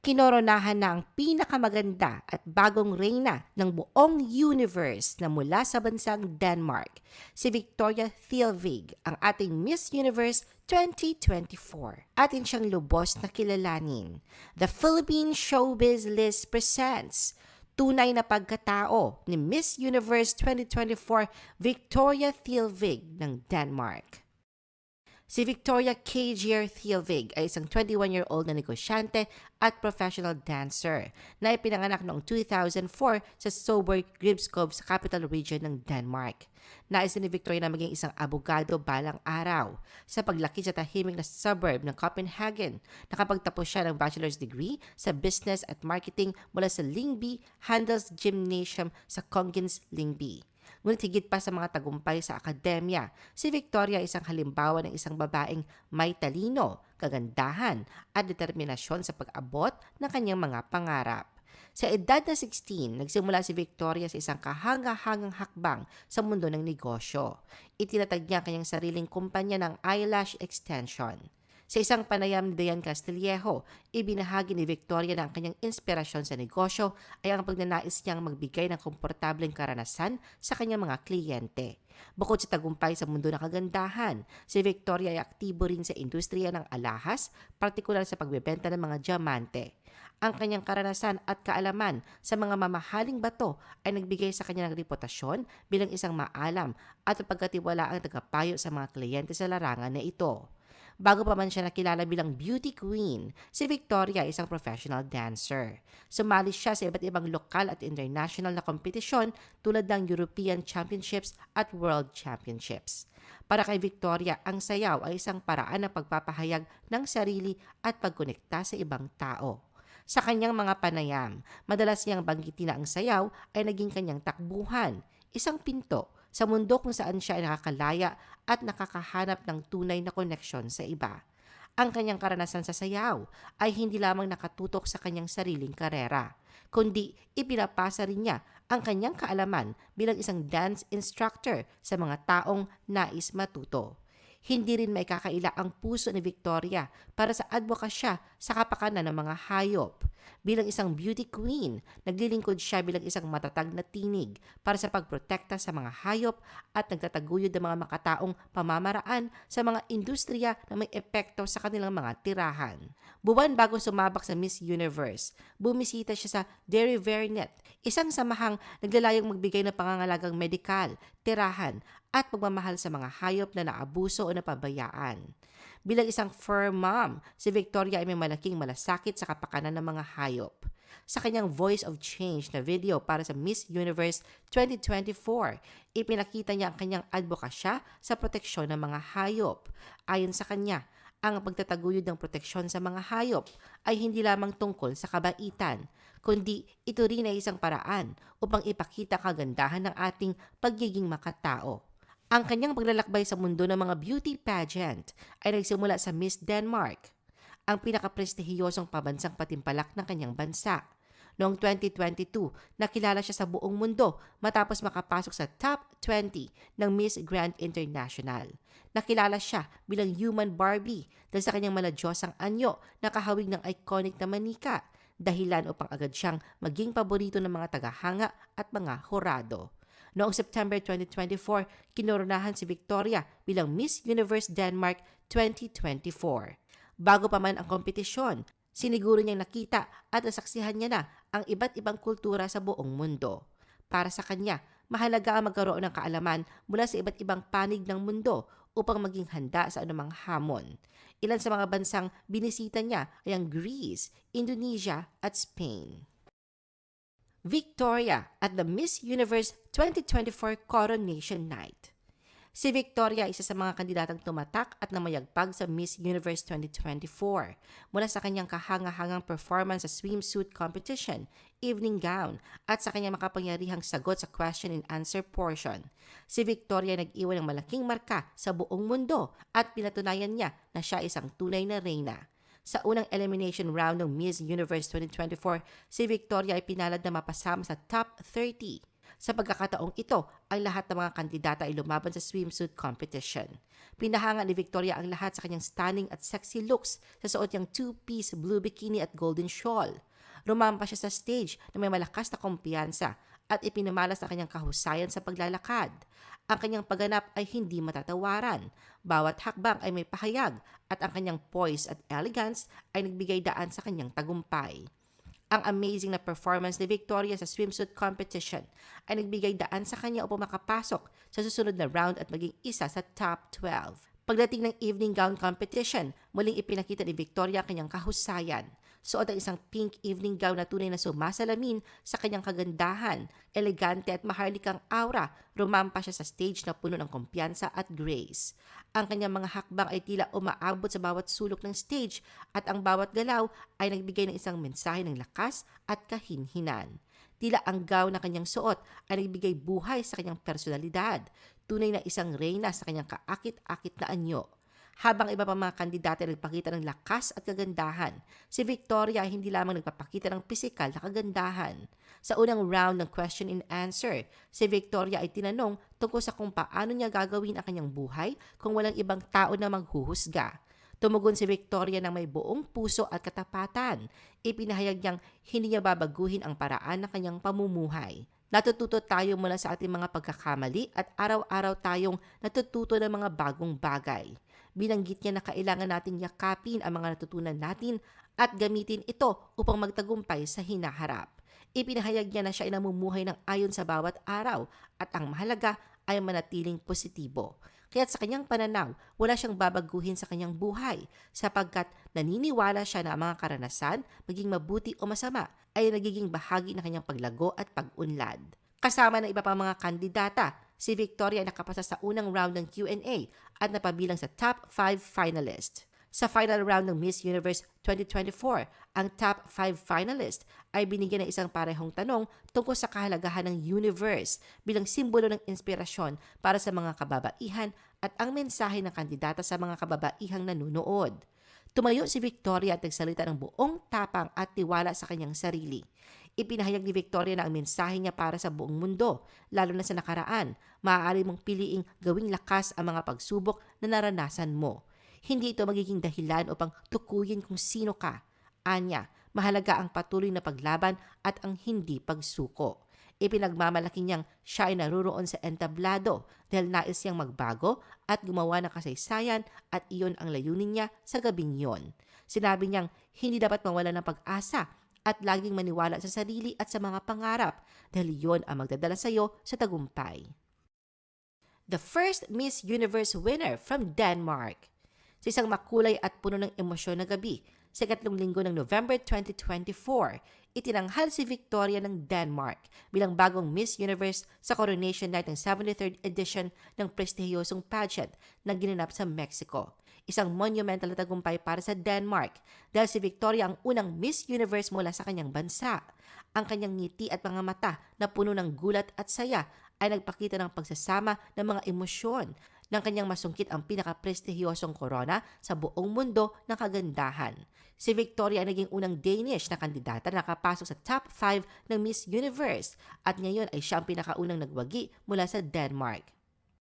kinoronahan na ang pinakamaganda at bagong reyna ng buong universe na mula sa bansang Denmark, si Victoria Thielvig, ang ating Miss Universe 2024. Atin siyang lubos na kilalanin. The Philippine Showbiz List presents tunay na pagkatao ni Miss Universe 2024 Victoria Thielvig ng Denmark. Si Victoria K. Gier Thielvig ay isang 21-year-old na negosyante at professional dancer na ipinanganak noong 2004 sa Soborg, Gribskov sa capital region ng Denmark. Nais ni Victoria na maging isang abogado balang araw. Sa paglaki sa tahimik na suburb ng Copenhagen, nakapagtapos siya ng bachelor's degree sa business at marketing mula sa Lyngby Handels Gymnasium sa Kongens Lyngby. Ngunit higit pa sa mga tagumpay sa akademya, si Victoria ay isang halimbawa ng isang babaeng may talino, kagandahan at determinasyon sa pag-abot ng kanyang mga pangarap. Sa edad na 16, nagsimula si Victoria sa isang kahanga-hangang hakbang sa mundo ng negosyo. Itinatag niya kanyang sariling kumpanya ng eyelash extension. Sa isang panayam ni Dayan Castillejo, ibinahagi ni Victoria na ang kanyang inspirasyon sa negosyo ay ang pagnanais niyang magbigay ng komportableng karanasan sa kanyang mga kliyente. Bukod sa tagumpay sa mundo ng kagandahan, si Victoria ay aktibo rin sa industriya ng alahas, partikular sa pagbebenta ng mga diamante. Ang kanyang karanasan at kaalaman sa mga mamahaling bato ay nagbigay sa kanya ng reputasyon bilang isang maalam at pagkatiwala ang tagapayo sa mga kliyente sa larangan na ito. Bago pa man siya nakilala bilang beauty queen, si Victoria ay isang professional dancer. Sumali siya sa iba't ibang lokal at international na kompetisyon tulad ng European Championships at World Championships. Para kay Victoria, ang sayaw ay isang paraan ng pagpapahayag ng sarili at pagkonekta sa ibang tao. Sa kanyang mga panayam, madalas niyang banggitin na ang sayaw ay naging kanyang takbuhan, isang pinto sa mundo kung saan siya ay nakakalaya at nakakahanap ng tunay na koneksyon sa iba. Ang kanyang karanasan sa sayaw ay hindi lamang nakatutok sa kanyang sariling karera, kundi ipinapasa rin niya ang kanyang kaalaman bilang isang dance instructor sa mga taong nais matuto. Hindi rin may kakaila ang puso ni Victoria para sa advokasya sa kapakanan ng mga hayop. Bilang isang beauty queen, naglilingkod siya bilang isang matatag na tinig para sa pagprotekta sa mga hayop at nagtataguyod ng mga makataong pamamaraan sa mga industriya na may epekto sa kanilang mga tirahan. Buwan bago sumabak sa Miss Universe, bumisita siya sa Dairy Vernet, isang samahang naglalayong magbigay ng pangangalagang medikal, tirahan at pagmamahal sa mga hayop na naabuso o napabayaan. Bilang isang fur mom, si Victoria ay may malaking malasakit sa kapakanan ng mga hayop. Sa kanyang Voice of Change na video para sa Miss Universe 2024, ipinakita niya ang kanyang advokasya sa proteksyon ng mga hayop. Ayon sa kanya, ang pagtataguyod ng proteksyon sa mga hayop ay hindi lamang tungkol sa kabaitan, kundi ito rin ay isang paraan upang ipakita kagandahan ng ating pagiging makatao. Ang kanyang paglalakbay sa mundo ng mga beauty pageant ay nagsimula sa Miss Denmark, ang pinakaprestihiyosong pabansang patimpalak ng kanyang bansa. Noong 2022, nakilala siya sa buong mundo matapos makapasok sa top 20 ng Miss Grand International. Nakilala siya bilang human Barbie dahil sa kanyang maladyosang anyo na kahawig ng iconic na manika, dahilan upang agad siyang maging paborito ng mga tagahanga at mga horado. Noong September 2024, kinoronahan si Victoria bilang Miss Universe Denmark 2024. Bago pa man ang kompetisyon, siniguro niyang nakita at nasaksihan niya na ang iba't ibang kultura sa buong mundo. Para sa kanya, mahalaga ang magkaroon ng kaalaman mula sa iba't ibang panig ng mundo upang maging handa sa anumang hamon. Ilan sa mga bansang binisita niya ay ang Greece, Indonesia at Spain. Victoria at the Miss Universe 2024 Coronation Night. Si Victoria isa sa mga kandidatang tumatak at namayagpag sa Miss Universe 2024 mula sa kanyang kahanga-hangang performance sa swimsuit competition, evening gown, at sa kanyang makapangyarihang sagot sa question and answer portion. Si Victoria nag-iwan ng malaking marka sa buong mundo at pinatunayan niya na siya isang tunay na reyna. Sa unang elimination round ng Miss Universe 2024, si Victoria ay pinalad na mapasama sa top 30. Sa pagkakataong ito, ang lahat ng mga kandidata ay lumaban sa swimsuit competition. Pinahanga ni Victoria ang lahat sa kanyang stunning at sexy looks sa suot niyang two-piece blue bikini at golden shawl. Rumampa siya sa stage na may malakas na kumpiyansa at ipinamalas ang kanyang kahusayan sa paglalakad. Ang kanyang pagganap ay hindi matatawaran. Bawat hakbang ay may pahayag at ang kanyang poise at elegance ay nagbigay daan sa kanyang tagumpay. Ang amazing na performance ni Victoria sa swimsuit competition ay nagbigay daan sa kanya upang makapasok sa susunod na round at maging isa sa top 12. Pagdating ng evening gown competition, muling ipinakita ni Victoria ang kanyang kahusayan. Suot ang isang pink evening gown na tunay na sumasalamin sa kanyang kagandahan, elegante at maharlikang aura, rumampa siya sa stage na puno ng kumpiyansa at grace. Ang kanyang mga hakbang ay tila umaabot sa bawat sulok ng stage at ang bawat galaw ay nagbigay ng isang mensahe ng lakas at kahinhinan. Tila ang gown na kanyang suot ay nagbigay buhay sa kanyang personalidad, tunay na isang reyna sa kanyang kaakit-akit na anyo. Habang iba pa mga kandidata ay nagpakita ng lakas at kagandahan, si Victoria ay hindi lamang nagpapakita ng pisikal na kagandahan. Sa unang round ng question and answer, si Victoria ay tinanong tungkol sa kung paano niya gagawin ang kanyang buhay kung walang ibang tao na maghuhusga. Tumugon si Victoria ng may buong puso at katapatan. Ipinahayag niyang hindi niya babaguhin ang paraan ng kanyang pamumuhay. Natututo tayo mula sa ating mga pagkakamali at araw-araw tayong natututo ng mga bagong bagay. Binanggit niya na kailangan nating yakapin ang mga natutunan natin at gamitin ito upang magtagumpay sa hinaharap. Ipinahayag niya na siya ay namumuhay ng ayon sa bawat araw at ang mahalaga ay manatiling positibo. Kaya't sa kanyang pananaw, wala siyang babaguhin sa kanyang buhay sapagkat naniniwala siya na ang mga karanasan, maging mabuti o masama, ay nagiging bahagi ng kanyang paglago at pag-unlad. Kasama ng iba pang mga kandidata, si Victoria ay nakapasa sa unang round ng Q&A at napabilang sa top 5 finalist. Sa final round ng Miss Universe 2024, ang top 5 finalist ay binigyan ng isang parehong tanong tungkol sa kahalagahan ng universe bilang simbolo ng inspirasyon para sa mga kababaihan at ang mensahe ng kandidata sa mga kababaihang nanunood. Tumayo si Victoria at nagsalita ng buong tapang at tiwala sa kanyang sarili. Ipinahayag ni Victoria na ang mensahe niya para sa buong mundo, lalo na sa nakaraan. Maaari mong piliing gawing lakas ang mga pagsubok na naranasan mo. Hindi ito magiging dahilan upang tukuyin kung sino ka. Anya, mahalaga ang patuloy na paglaban at ang hindi pagsuko. Ipinagmamalaki niyang siya ay naruroon sa entablado dahil nais niyang magbago at gumawa ng kasaysayan at iyon ang layunin niya sa gabing yon. Sinabi niyang hindi dapat mawala ng pag-asa at laging maniwala sa sarili at sa mga pangarap dahil iyon ang magdadala sa iyo sa tagumpay. The first Miss Universe winner from Denmark. Sa isang makulay at puno ng emosyon na gabi, sa ikatlong linggo ng November 2024, itinanghal si Victoria ng Denmark bilang bagong Miss Universe sa coronation night ng 73rd edition ng prestihiyosong pageant na ginanap sa Mexico. Isang monumental na tagumpay para sa Denmark dahil si Victoria ang unang Miss Universe mula sa kanyang bansa. Ang kanyang ngiti at mga mata na puno ng gulat at saya ay nagpakita ng pagsasama ng mga emosyon ng kanyang masungkit ang pinakaprestihiyosong korona sa buong mundo ng kagandahan. Si Victoria ay naging unang Danish na kandidata na nakapasok sa top 5 ng Miss Universe at ngayon ay siya ang pinakaunang nagwagi mula sa Denmark.